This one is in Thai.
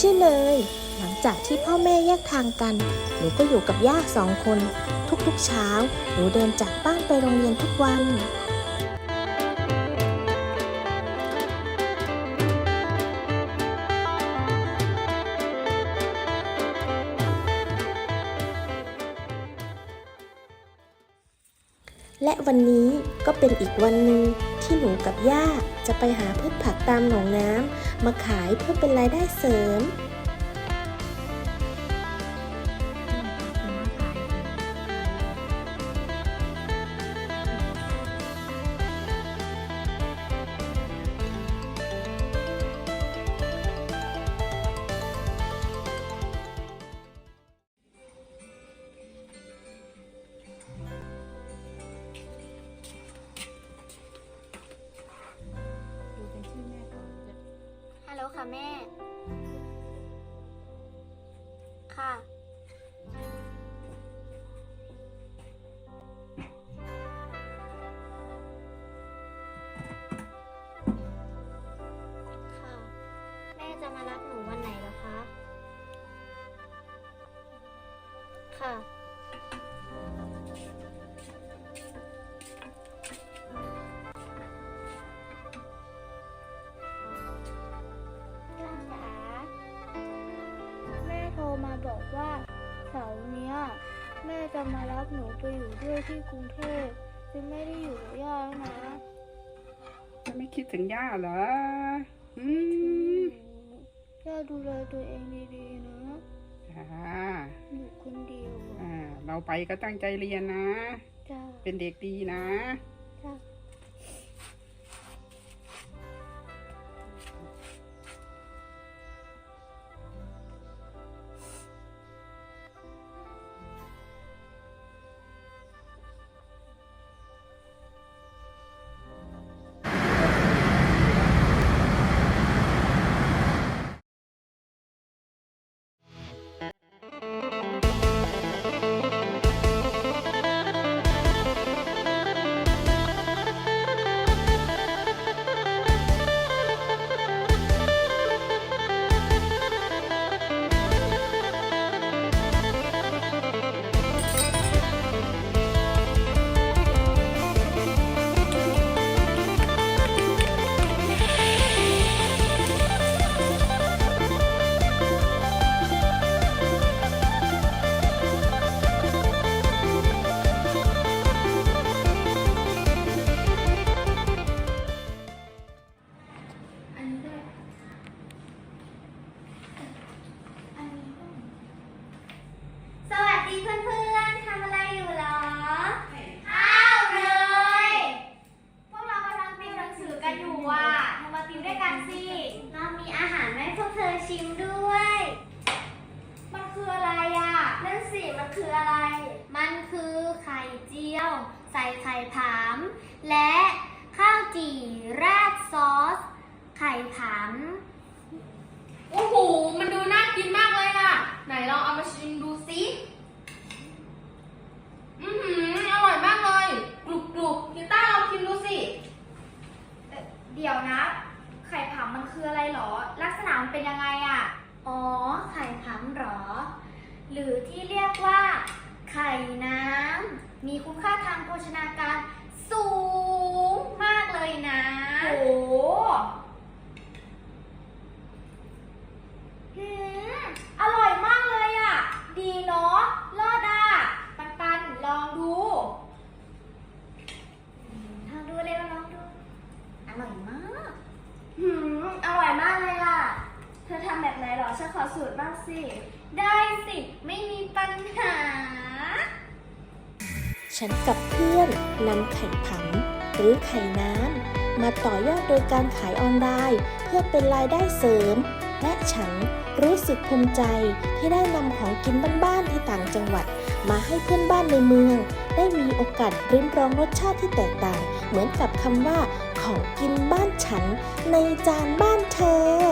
ชื่อเนยหลังจากที่พ่อแม่แยกทางกัน หนูก็อยู่กับย่าสองคน ทุกๆเช้า หนูเดินจากบ้านไปโรงเรียนทุกวันและวันนี้ก็เป็นอีกวันหนึ่ง ที่หนูกับย่าจะไปหาพืชผักตามหนองน้ำมาขายเพื่อเป็นรายได้เสริม ค่ เสาร์เนี้ยแม่จะมารับหนูไปอยู่ด้วยที่กรุงเทพจะไม่ได้อยู่กับย่าแล้วนะจะไม่คิดถึงย่าเหรออืมย่าดูแลตัวเองดีๆนะจ้าอยู่คนเดียวอ่าเราไปก็ตั้งใจเรียนนะ จ้าเป็นเด็กดีนะ ชิมด้วย มันคืออะไรอะ นั่นสิ มันคืออะไร มันคือไข่เจียว ใส่ไข่ผาม และข้าวจี่ราดซอส ไข่ผามโอ้โห มันดูน่ากินมากเลยอะไหนลองเอามาชิมดูสิอือหืออร่อยมากเลย กรุบกรุบกีต้าร์ลองชิมดูสิ เดี๋ยวนะ ไข่ผำมันคืออะไรหรอ ลักษณะมันเป็นยังไงอะอ๋อ ไข่ผำหรอ หรือที่เรียกว่า ไข่น้ำ มีคุณค่าทางโภชนาการสูงมากเลยนะ โอ้โห หืมอร่อยมากเลยอะ ดีเนาะเลิศอะปันปันลองดูลองดูเลยลองดู อร่อยมาก หืม อร่อยมากเลยอะ เธอทำแบบไหนหรอ ฉันขอสูตรบ้างสิ ได้สิ ไม่มีปัญหา ฉันกับเพื่อนนำไข่ผำหรือไข่น้ำมาต่อยอดโดยการขายออนไลน์ เพื่อเป็นรายได้เสริม และฉันรู้สึกภูมิใจที่ได้นำของกินบ้านๆที่ต่างจังหวัด มาให้เพื่อนบ้านในเมือง ได้มีโอกาสริมรองรสชาติที่แตกต่าง เหมือนกับคำว่าของกินบ้านฉันในจานบ้านเธอ